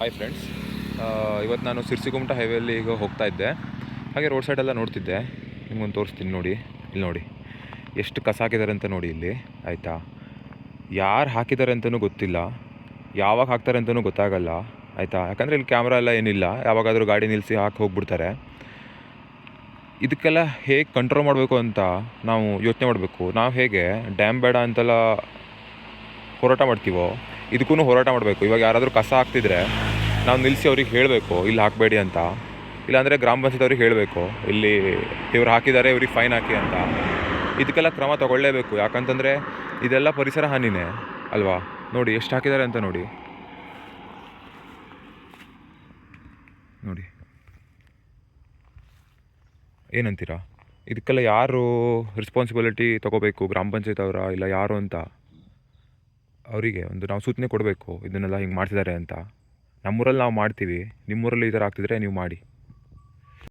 Hi friends ಇವತ್ತು ನಾನು ಸಿರ್ಸಿಗುಮಟ ಹೈವೇಲಿ ಈಗ ಹೋಗ್ತಾ ಇದ್ದೆ. ಹಾಗೆ ರೋಡ್ ಸೈಡೆಲ್ಲ ನೋಡ್ತಿದ್ದೆ. ನಿಮ್ಗೊಂದು ತೋರಿಸ್ತೀನಿ ನೋಡಿ. ಇಲ್ಲಿ ನೋಡಿ. ಎಷ್ಟು ಕಸ ಹಾಕಿದ್ದಾರೆ ಅಂತ ನೋಡಿ ಇಲ್ಲಿ. ಆಯಿತಾ? ಯಾರು ಹಾಕಿದ್ದಾರೆ ಅಂತಲೂ ಗೊತ್ತಿಲ್ಲ. ಯಾವಾಗ ಹಾಕ್ತಾರೆ ಅಂತಲೂ ಗೊತ್ತಾಗಲ್ಲ. ಆಯಿತಾ? ಯಾಕಂದರೆ ಇಲ್ಲಿ ಕ್ಯಾಮ್ರಾ ಎಲ್ಲ ಏನಿಲ್ಲ. ಯಾವಾಗಾದರೂ ಗಾಡಿ ನಿಲ್ಲಿಸಿ ಹಾಕಿ ಹೋಗ್ಬಿಡ್ತಾರೆ. ಇದಕ್ಕೆಲ್ಲ ಹೇಗೆ ಕಂಟ್ರೋಲ್ ಮಾಡಬೇಕು ಅಂತ ನಾವು ಯೋಚನೆ ಮಾಡಬೇಕು. ನಾವು ಹೇಗೆ ಡ್ಯಾಮ್ ಬೇಡ ಅಂತೆಲ್ಲ ಹೋರಾಟ ಮಾಡ್ತೀವೋ? ಇದಕ್ಕೂ ಹೋರಾಟ ಮಾಡಬೇಕು. ಇವಾಗ ಯಾರಾದರೂ ಕಸ ಹಾಕ್ತಿದ್ರೆ ನಾವು ನಿಲ್ಲಿಸಿ ಅವ್ರಿಗೆ ಹೇಳಬೇಕು, ಇಲ್ಲಿ ಹಾಕಬೇಡಿ ಅಂತ. ಇಲ್ಲಾಂದರೆ ಗ್ರಾಮ ಪಂಚಾಯತ್ ಅವ್ರಿಗೆ ಹೇಳಬೇಕು, ಇಲ್ಲಿ ಇವ್ರು ಹಾಕಿದ್ದಾರೆ, ಇವ್ರಿಗೆ ಫೈನ್ ಹಾಕಿ ಅಂತ. ಇದಕ್ಕೆಲ್ಲ ಕ್ರಮ ತಗೊಳ್ಳೇಬೇಕು. ಯಾಕಂತಂದರೆ ಇದೆಲ್ಲ ಪರಿಸರ ಹಾನಿನೇ, ಅಲ್ವಾ? ನೋಡಿ, ಎಷ್ಟು ಹಾಕಿದ್ದಾರೆ ಅಂತ ನೋಡಿ. ನೋಡಿ. ಏನಂತೀರಾ? ಇದಕ್ಕೆಲ್ಲ ಯಾರು ರೆಸ್ಪಾನ್ಸಿಬಿಲಿಟಿ ತೊಗೋಬೇಕು ಗ್ರಾಮ ಪಂಚಾಯತ್ ಅವರ ಇಲ್ಲ ಯಾರು ಅಂತ? ಅವರಿಗೆ ಒಂದು ನಾವು ಸೂಚನೆ ಕೊಡಬೇಕು, ಇದನ್ನೆಲ್ಲ ಹಿಂಗೆ ಮಾಡ್ತಿದ್ದಾರೆ ಅಂತ. ನಮ್ಮೂರಲ್ಲಿ ನಾವು ಮಾಡ್ತೀವಿ. ನಿಮ್ಮೂರಲ್ಲಿ ಈ ಥರ ಆಗ್ತಿದ್ರೆ ನೀವು ಮಾಡಿ.